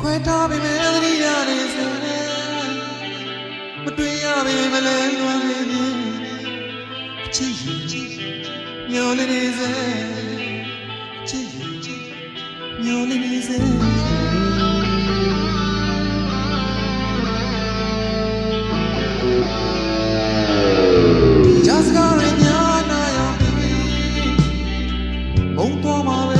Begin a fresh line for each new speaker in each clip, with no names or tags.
ခွဲထားပေမဲ့သတိရနေစေမတွေ့ရပေမဲ့လည်းလွန်နေနေချစ်ရင်ညောနေနေစေချစ်ရင်ညောနေနေစေကြစကားရညာနာရပြီဘုံတော်မှာပဲ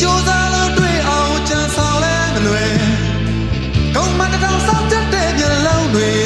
ကြိုးစားလို့တွေ့အောင်ကြံဆောင်လဲမလွယ်ကောင်းမှတစ်ထောင်စောင့်တတ်တဲ့မျက်လုံးတွေ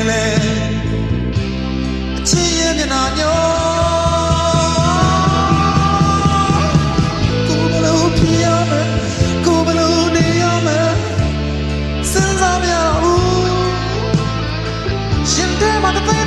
စားမြဦးရှင်တဲ့မှာတစ်